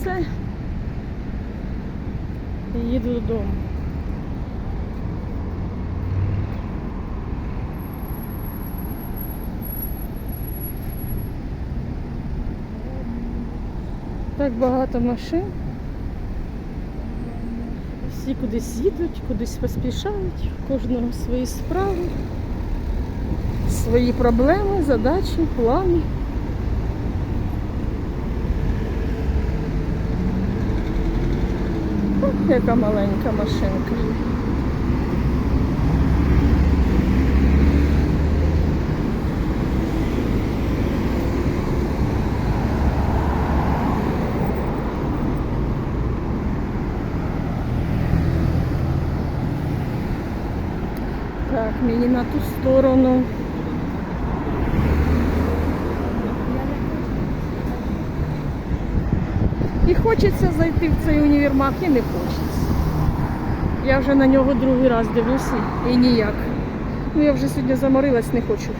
все. І їду додому. Так багато машин. Всі кудись їдуть, кудись поспішають, у кожного свої справи, свої проблеми, задачі, плани. Яка маленька машинка. Так, мені на ту сторону. І хочеться зайти в цей універмаг, і не хочеться. Я вже на нього другий раз дивлюся і ніяк. Ну я вже сьогодні заморилась, не хочу.